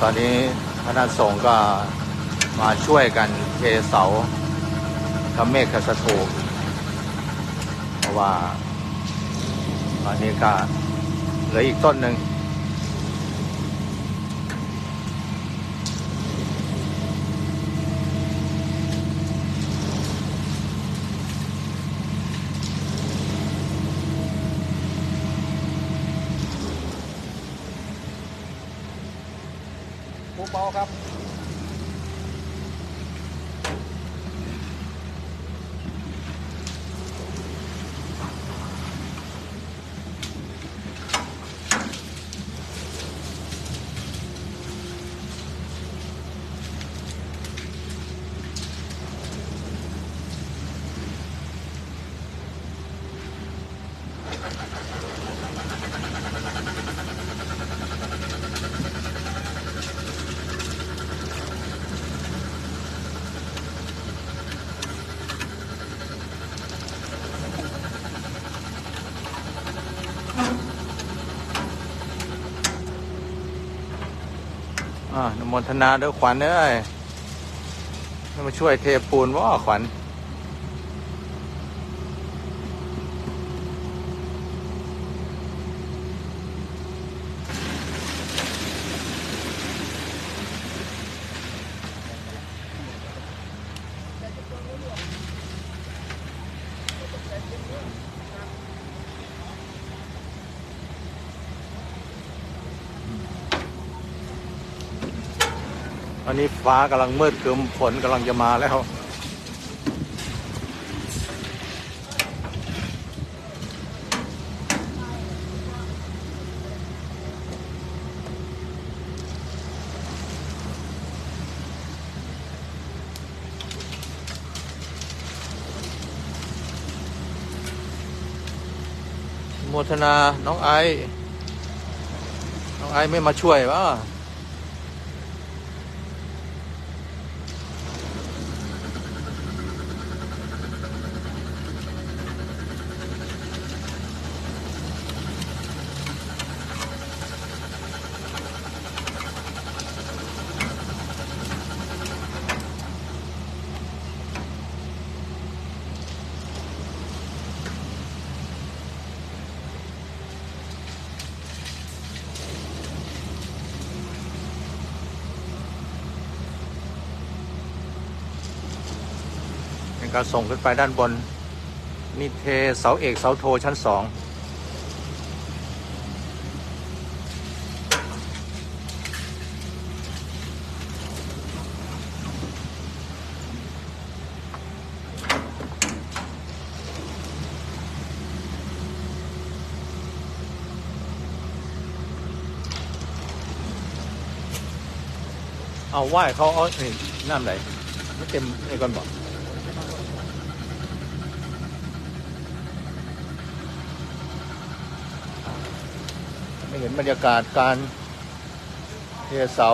ตอนนี้คณะสงฆ์ก็มาช่วยกันเทเสาพระเมฆสถูเพราะว่า ตอนนี้ก็เหลืออีกต้นหนึ่ง มนโมทนาด้วยขวัญเอ้ยมาช่วยเทปูนว่าขวัญ อนนี้ฟ้ากำลังมืดครึมฝนกำลังจะมาแล้ว โมทนา น้องไอน้องไอไม่มาช่วยวะ การส่งขึ้นไปด้านบน นี่เทเสาเอกเสาโทชั้นสองเอาไหว้เขาเอานี่น้ำไหลไม่เต็มไอ้ก่อนบอก ไม่เห็น บรรยากาศการเทเสา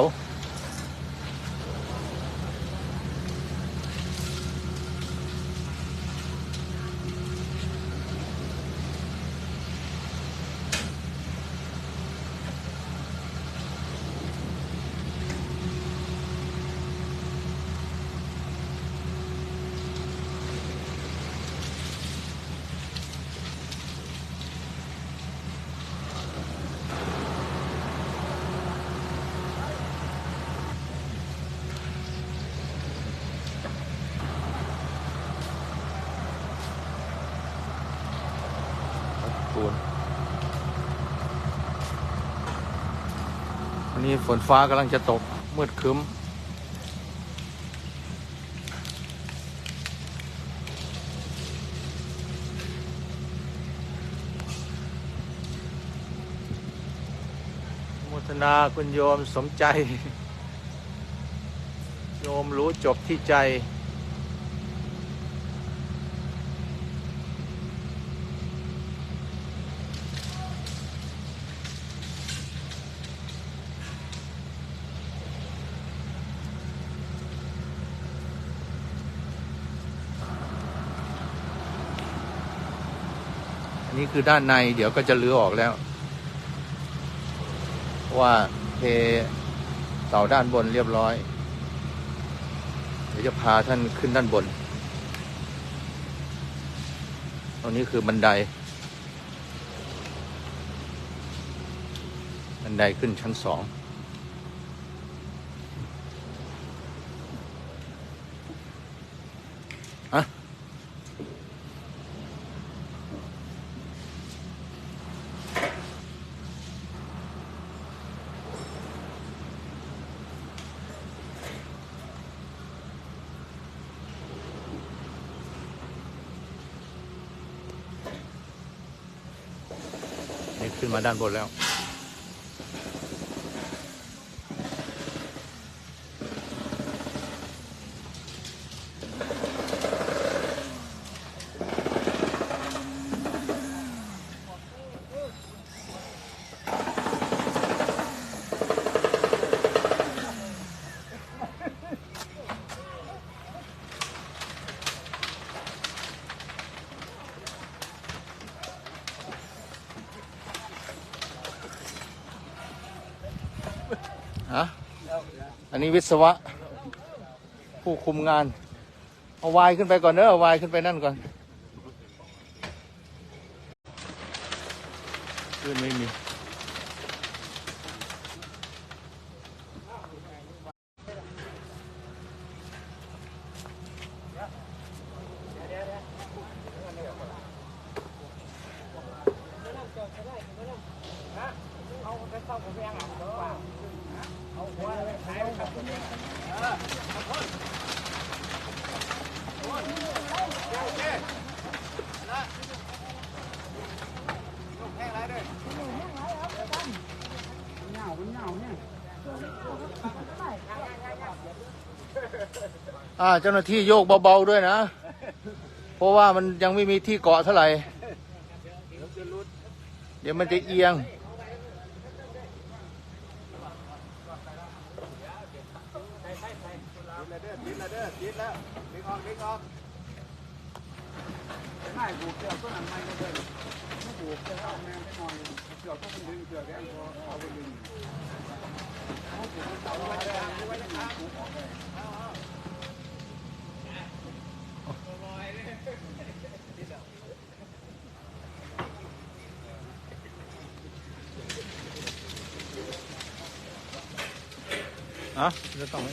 ปูนวั นี้ฝนฟ้ากำลังจะตก มืดครึ้ม มุทนาคุณโยมสมใจ โยมรู้จบที่ใจ นี่คือด้านในเดี๋ยวก็จะเลือออกแล้ว ว่าเทเสาด้านบนเรียบร้อย เดี๋ยวจะพาท่านขึ้นด้านบน ตรงนี้คือบันได บันไดขึ้นชั้นสอง มาด้านบนแล้ว อันนี้วิศวะ ผู้คุมงาน เอาวายขึ้นไปก่อนเนอะเอาวายขึ้นไปนั่นก่อนขึ้นไม่มีอ่าเเจ้าหน้าที่โยกเบาๆด้วยนะ เพราะว่ามันยังไม่มีที่เกาะเท่าไหร่ เดี๋ยวมันจะเอียง ไม่ผูกเชือกต้นนั้นไม่ได้เลยไม่ผูกเชือกเอาแมงไปหน่อยเชือกก็มันดึงเชือกแกพอเอาไปดึง อะจะต้อง อ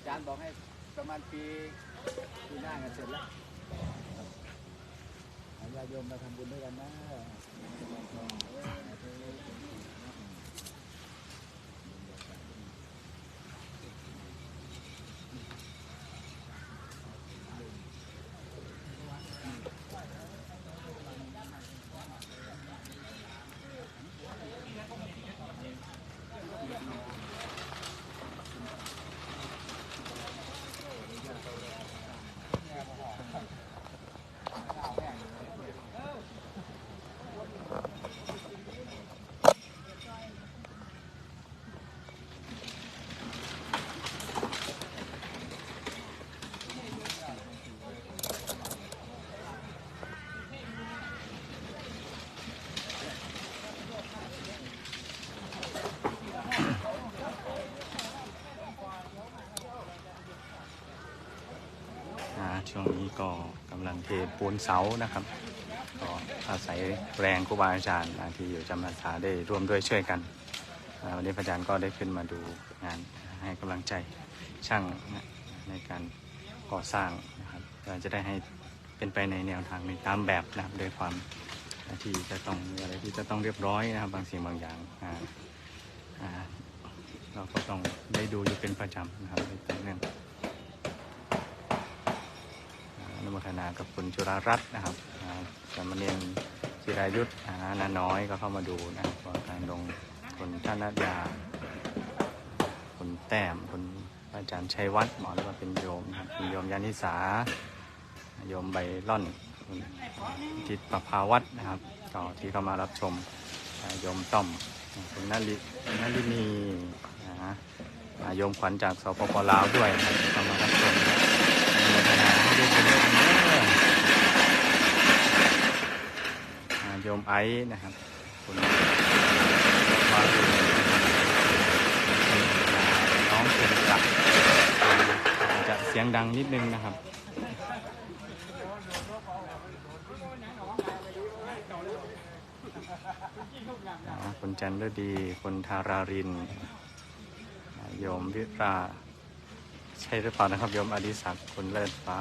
าจารย์บอกให้ประมาณปีปีหน้ากันเสร็จแล้วญาติโยมมาทำบุญด้วยกันนะ อ่า ช่วงนี้ก็กำลังเทปูนเสานะครับ ก็อาศัยแรงครูบาอาจารย์ที่อยู่จำพรรษาได้ร่วมด้วยช่วยกันวันนี้พระอาจารย์ก็ได้ขึ้นมาดูงานให้กำลังใจช่างในการก่อสร้างนะครับเพื่อจะได้ให้เป็นไปในแนวทางในตามแบบนะครับด้วยความที่จะต้องอะไรที่จะต้องเรียบร้อยนะครับบางสิ่งบางอย่างเราก็ต้องได้ดูอยู่เป็นประจำนะครับในเรื่อง อ นุโมทนากับคุณจุรารัตน์นะครับสามเณรจิรายุทธอ่านาน้อยก็เข้ามาดูนะครับการลงคุณท่านนัดยาคุณแต้มคุณอาจารย์ชัยวัฒน์หมอเรียกว่าเป็นโยมนะครับคุณโยมยานิสา โยมใบล่อนคุณจิตประภาวัฒน์นะครับก็ที่เข้ามารับชมโยมต้อมคุณนารินารินีนะฮะโยมขวัญจากสปปลาวด้วยนะครับเข้ามารับชมอนุโมทนาให้ด้วยบุญด้วยกันเด้ออ่า โยมไอซ์นะครับคุณมาดูน้องเข็มจักรอาจจะเสียงดังนิดนึงนะครับคุณจันฤดีคุณธาราริน โยมวิราใช่หรือเปล่านะครับ โยมอดิศักดิ์คุณเลิศฟ้า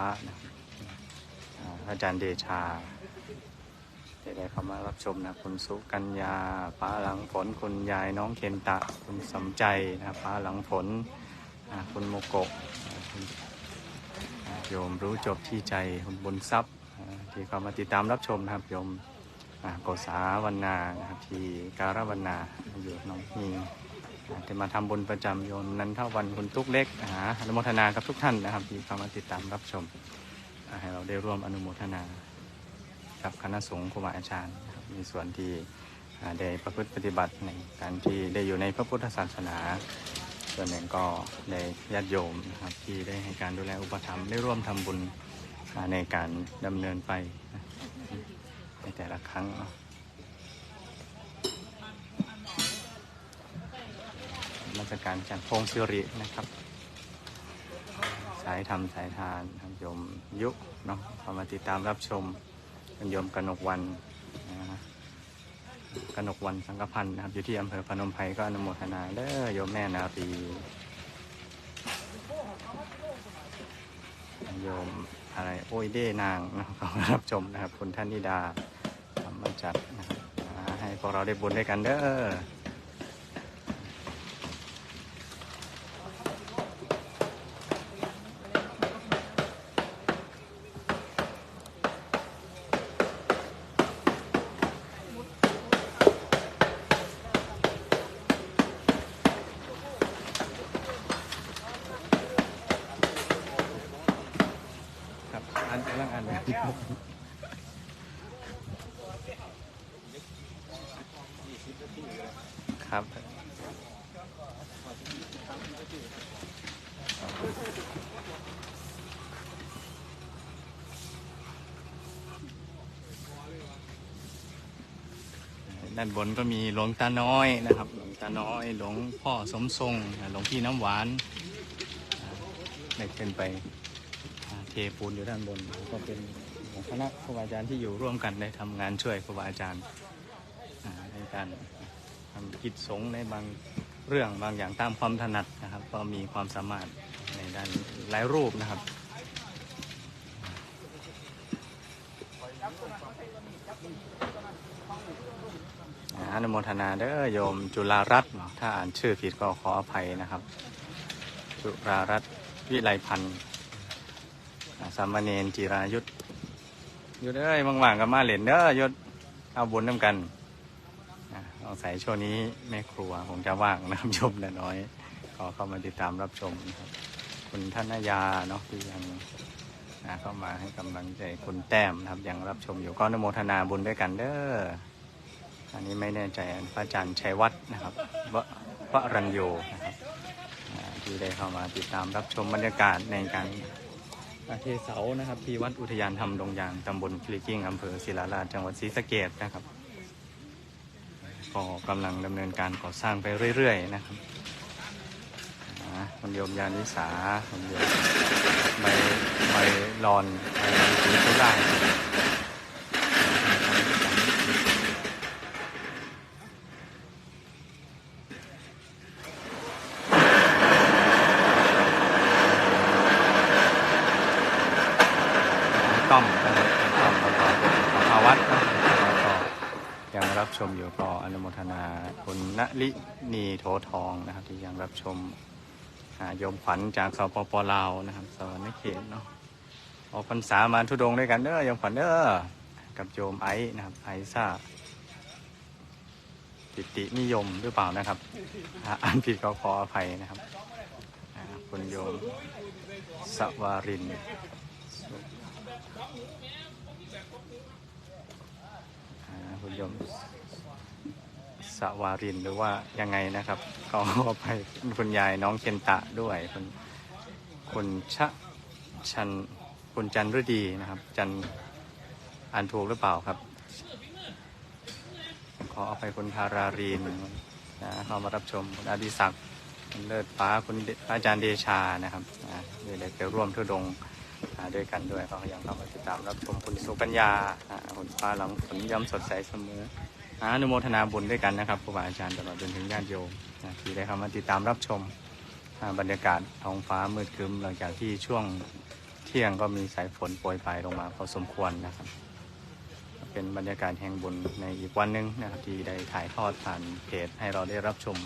อาจารย์เดชา ที่ได้เข้ามารับชมนะคุณสุกัญญาป้าหลังฝนคุณยายน้องเคนตะ คุณสำใจนะป้าหลังฝนคุณโมโกะโยมรู้จบที่ใจคุณบุญทรัพย์ที่เข้ามาติดตามรับชมนะครับโยมโกษาวันนานะครับที่การวันนาอยู่หนองฮีจะมาทำบุญประจำโยนนันเท่าวันคุณตุ๊กเล็กอ่าอนุโมทนากับทุกท่านนะครับที่เข้ามาติดตามรับชมให้เราได้ร่วมอนุโมทนา กับคณะสงฆ์ครูบาอาจารย์นะครับมีส่วนที่ได้ประพฤติปฏิบัติในการที่ได้อยู่ในพระพุทธศาสนา ส่วนหนึ่งก็ได้ญาติโยมนะครับที่ได้ให้การดูแลอุปถัมภ์ได้ร่วมทำบุญในการดำเนินไปในแต่ละครั้งเนาะมาจากการจากพงศิรินะครับ สายธรรมสายทานทำโยมยุเนาะเข้ามาติดตามรับชม เป็นโยมกนกวันนะฮะกนกวันสังกพันธ์นะครับ อยู่ที่อำเภอพนมไพรก็อนุโมทนาเด้อโยมแม่นาตีโยมอะไรโอ้ยเด้นางนะครับรับชมนะครับ คุณท่านนิดาทำมาจัดนะครับให้พวกเราได้บุญด้วยกันเด้อ ครับอันกำลังอ่านเลยครับด้านบนก็มีหลวงตาน้อยนะครับ หลวงตาน้อย หลวงพ่อสมทรง หลวงพี่น้ำหวานได้ขึ้นไปเทปูนอยู่ด้านบน ก็เป็นของคณะครูบาอาจารย์ที่อยู่ร่วมกันได้ทำงานช่วยครูบาอาจารย์ในการทำกิจสงฆ์ในบางเรื่องบางอย่างตามความถนัดนะครับ ก็มีความสามารถในด้านหลายรูปนะครับ อนุโมทนาเด้อโยมจุฬารัตน์เนาะถ้าอ่านชื่อผิดก็ขออภัยนะครับ จุฬารัตน์วิไลพันธ์สามเณรจิรายุทธยุทธเอ้ยว่างๆกับมาเหรียญเด้อยุทธเอาบุญน้ำกันอ่าสงสัยช่วงนี้แม่ครัวคงจะว่างนะครับชมนน้อยก็เข้ามาติดตามรับชมนะครับ คุณท่านนายาเนาะที่ยังอ่าเข้ามาให้กำลังใจคุณแต้มนะครับยังรับชมอยู่ก็อนโมทนาบุญด้วยกันเด้อ อันนี้ไม่แน่ใจพระอาจารย์ชัยวัฒน์นะครับววรัญโยนะครับที่ได้เข้ามาติดตามรับชมบรรยากาศในการอาเทเสานะครับ ที่วัดอุทยานธรรมดงยางตำบลคลิกิ้งอำเภอศิลาราจังหวัดศรีสะเกดนะครับก็กำลังดำเนินการก่อสร้างไปเรื่อย ๆ นะครับอ่าคุณโยมยานิสาคุณโยมใบใบลอนใบสีสุราษฎร์ต้ ต้อมแล้วก็ภาวัตนะครับแล้วก็ยังรับชมอยู่ก็อนุโมทนาคุณณลินีโถทองนะครับ ที่ยังรับชมโยมขวัญจากสปปลาวนะครับสวรรค์เขตเนาะออกพรรษามาทุดงด้วยกันเด้อโยมขวัญเด้อกับโยมไอซ์นะครับไอซ่าปิตินิยมหรือเปล่านะครับอ่านผิดก็ขออภัยนะครับคุณโยมสวาริน คุณโยมสวารินหรือว่ายังไงนะครับ ก็ขอไปคุณยายน้องเคนตะด้วยคุณคุณชะชันคุณจันฤดีนะครับ จันอ่านถูกหรือเปล่าครับ ขอเอาไปคุณพารารีนนะเข้ามารับชมคุณอดิศักดิ์คุณเลิศฟ้าคุณอาจารย์เดชานะครับนะเด็กๆไปร่วมทุดงค์ ด้วยกันด้วยก็ยังเข้ามาติดตามรับชมคุณสุกัญญาอ่าคุณฟ้าหลังฝนย้ำสดใสเสมออนุโมทนาบุญด้วยกันนะครับครูบาอาจารย์ตลอดจนถึงญาติโยมที่ได้เข้ามาติดตามรับชมบรรยากาศท้องฟ้ามืดครึ้มหลังจากที่ช่วงเที่ยงก็มีสายฝนโปรยปลายลงมาพอสมควรนะครับ เป็นบรรยากาศแห่งบุญในอีกวันหนึ่งนะครับที่ได้ถ่ายทอดผ่านเพจให้เราได้รับชม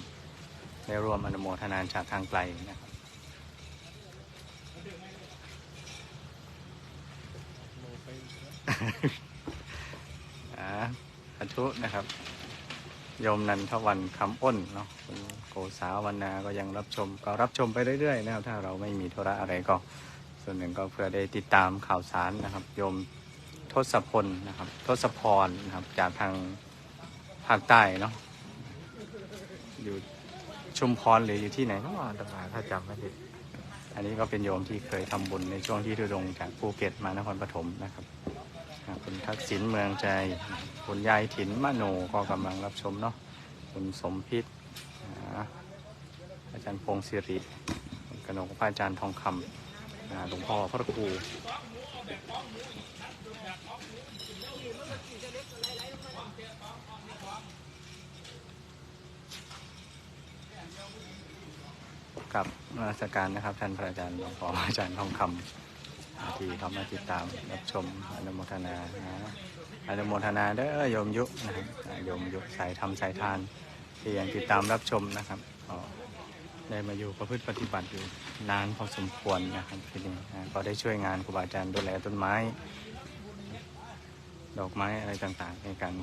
ได้ร่วมอนุโมทนาจากทางไกลนะครับ อ่าสาธุนะครับโยมนันทวันคำอ้นเนาะคุณโกสาวรรณาก็ยังรับชม ก็รับชมไปเรื่อยๆนะครับ ถ้าเราไม่มีธุระอะไรก็ ส่วนหนึ่งก็เพื่อได้ติดตามข่าวสารนะครับ โยมทศพลนะครับ ทศพรนะครับ จากทางภาคใต้เนาะอยู่ชุมพรหรืออยู่ที่ไหนเนาะอตมาถ้าจำไม่ผิดอันนี้ก็เป็นโยมที่เคยทำบุญในช่วงที่ทุดงจากภูเก็ตมานครปฐมนะครับ คุณทักษิณเมืองใจ คุณยายถินมโนก็กำลังรับชมเนาะคุณสมพิษอาจารย์พงศิริคุณกนกพระอาจารย์ทองคำหลวงพ่อพระครูกับนมัสการนะครับ ท่านพระอาจารย์หลวงพ่ออาจารย์ทองคำ ที่เข้ามาติดตามรับชมอนุโมทนานะอนุโมทนาเด้อโยมยุนะครับอ่าโยมยุสายธรรมสายทาน ที่ยังติดตามรับชมนะครับก็ได้มาอยู่ประพฤติปฏิบัติอยู่นานพอสมควรนะครับทีนี้อ่ก็ได้ช่วยงานครูบาอาจารย์ดูแลต้นไม้ ดอกไม้อะไรต่างๆ ในการ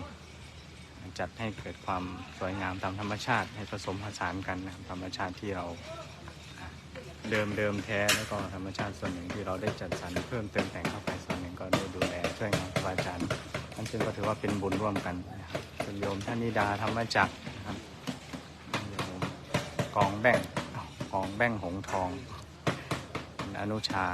จัดให้เกิดความสวยงามตามธรรมชาติให้ผสมผสานกันนะธรรมชาติที่เรา เดิมเดิมแท้แล้วก็ธรรมชาติส่วนหนึ่งที่เราได้จัดสรรเพิ่มเติมแต่งเข้าไปส่วนหนึ่งก็ได้ดูแลช่วยงานครูบาอาจารย์นั่นซึ่งก็ถือว่าเป็นบุญร่วมกันนะครับคุโยมท่านนิดาธรรมจักรนะครับโยมกองแบ่งกองแบ่งหงทองอนุชา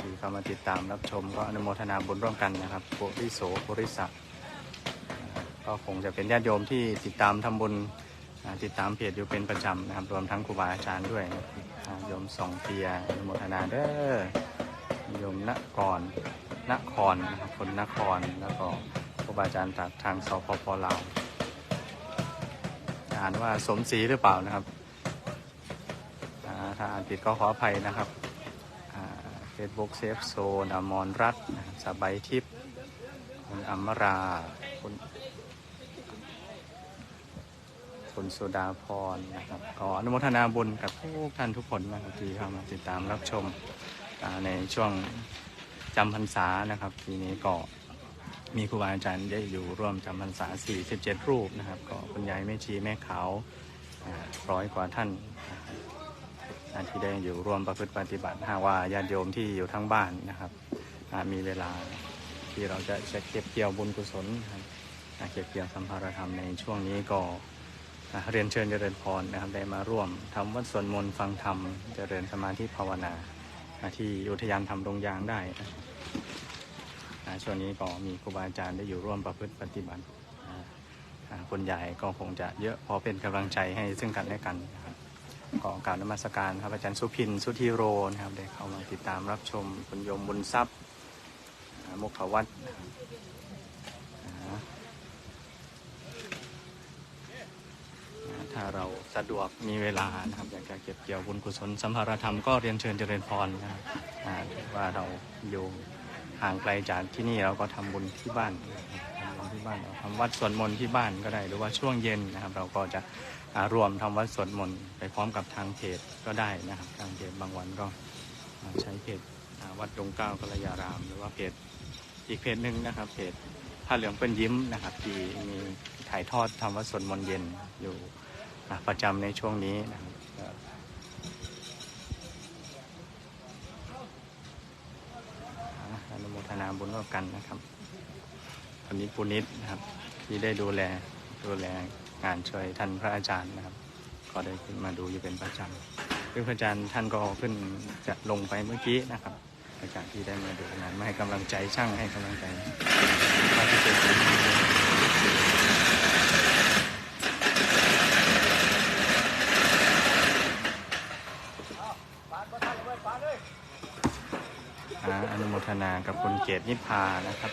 ที่เข้ามาติดตามรับชมก็อนุโมทนาบุญร่วมกันนะครับปุริโสปุริสักก็คงจะเป็นญาติโยมที่ติดตามทำบุญ ติดตามเพจอยู่เป็นประจำนะครับ รวมทั้งครูบาอาจารย์ด้วยโยมสองเปียโมทนาเด้อโยมนครนครนะครับคนนครแล้วก็ครูบาอาจารย์จากทางสปปลาวอ่านว่าสมศรีหรือเปล่านะครับถ้าอ่านผิดก็ขออภัยนะครับเฟซบุ๊กเซฟโซนอมรรัตน์สบายทิพย์คุณอมราคุณ คุณสุดาพรนะครับขออนุโมทนาบุญกับทุกท่านทุกคนนะครับที่เข้ามาติดตามรับชมในช่วงจำพรรษานะครับปีนี้ก็มีครูบาอาจารย์ได้อยู่ร่วมจำพรรษา 47 รูปนะครับ ก็คุณยายแม่ชีแม่ขาวร้อยกว่าท่านอาที่ได้อยู่ร่วมประพฤติปฏิบัติหากว่าญาติโยมที่อยู่ทั้งบ้านนะครับมีเวลาที่เราจะเก็บเกี่ยวบุญกุศลเก็บเกี่ยวสัมภารธรรมในช่วงนี้ก็อ่า เรียนเชิญเจริญพรนะครับได้มาร่วมทำวัดสวดมนต์ฟังธรรมเจริญสมาธิภาวนาที่อุทยานธรรมดงยางได้นะช่วงนี้ก็มีครูบาอาจารย์ได้อยู่ร่วมประพฤติปฏิบัติคนใหญ่ก็คงจะเยอะพอเป็นกำลังใจให้ซึ่งกันและกันนะครับก็การนมัสการครับอาจารย์สุพินสุธีโรนะครับได้เข้ามาติดตามรับชมคุณโยมบุญทรัพย์อ่ามุขวัตรนะครับอ่า ถ้าเราสะดวกมีเวลานะครับอยากจะเก็บเกี่ยวบุญกุศลสัมภารธรรมก็เรียนเชิญเจริญพรนะครับว่าเราอยู่ห่างไกลจากที่นี่เราก็ทำบุญที่บ้านทำบุญที่บ้านทำวัดสวดมนต์ที่บ้านก็ได้ หรือว่าช่วงเย็นนะครับ เราก็จะรวมทำวัดสวดมนต์ไปพร้อมกับทางเพจก็ได้นะครับ ทางเพจบางวันก็ใช้เพจวัดดงเก้ากัลยาราม หรือว่าเพจอีกเพจหนึ่งนะครับเพจผ้าเหลืองเปิ้นยิ้มนะครับที่มีถ่ายทอดทำวัดสวดมนต์เย็นอยู่ ประจำในช่วงนี้นะครับอนุโมทนาบุญร่วมกันนะครับวันนี้ปุณิตนะครับ ที่ได้ดูแลดูแลงานช่วยท่านพระอาจารย์นะครับ ก็ได้ขึ้นมาดูอยู่เป็นประจำซึ่งพระอาจารย์ท่านก็ขึ้นจะลงไปเมื่อกี้นะครับหลังจากที่ได้มาดูงานมาให้กำลังใจช่างให้กำลังใจพระที่เป็น อานุโมทนากับคุณเกตนิพพานะครับ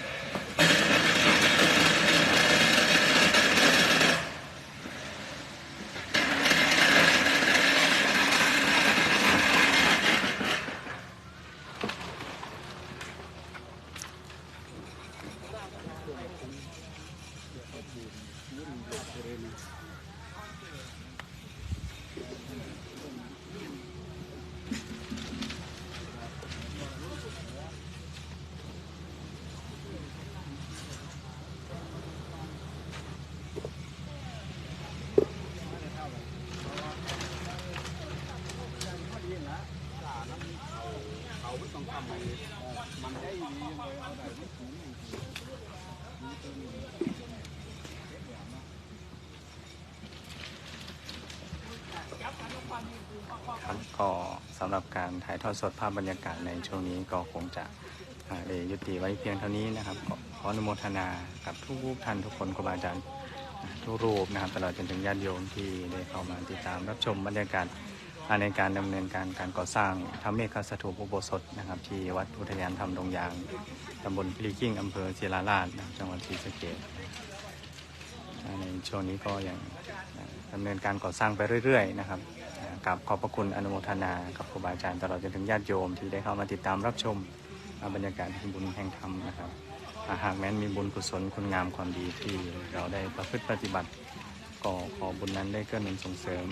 เขาไม่ต้องทำอะไรมันได้ดีเลยเอาได้ไม่ถึงครับก็สำหรับการถ่ายทอดสดภาพบรรยากาศในช่วงนี้ก็คงจะอ่าได้ยุติไว้เพียงเท่านี้นะครับขออนุโมทนากับทุกท่านทุกคนครูบาอาจารย์ทุกรูปนะครับตลอดจนถึงญาติโยมที่ได้เข้ามาติดตามรับชมบรรยากาศ ในการดำเนินการการก่อสร้างทำเมฆสถูปอุโบสถนะครับ ที่วัดอุทยานธรรมดงยางตำบลพิริกิ้งอำเภอศิลาราชนะครับจังหวัดศรีสะเกษในช่วงนี้ก็ยังดำเนินการก่อสร้างไปเรื่อยๆนะครับกับขอบพระคุณอนุโมทนากับครูบาอาจารย์ตลอดจนถึงญาติโยมที่ได้เข้ามาติดตามรับชมบรรยากาศที่บุญแห่งธรรมนะครับหากแม้นมีบุญกุศลคุณงามความดีที่เราได้ประพฤติปฏิบัติก็ขอบุญนั้นได้เกื้อหนุนส่งเสริม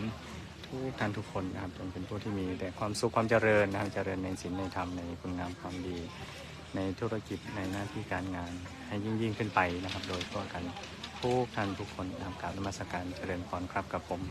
ทุกท่านทุกคนนะครับจงเป็นผู้ที่มีแต่ความสุขความเจริญนะครับเจริญในศีลในธรรมในคุณงามความดี ในธุรกิจในหน้าที่การงาน ให้ยิ่งยิ่งขึ้นไปนะครับ โดยทั่วกันทุกท่านทุกคนนะครับกราบนมัสการเจริญพรครับกับผม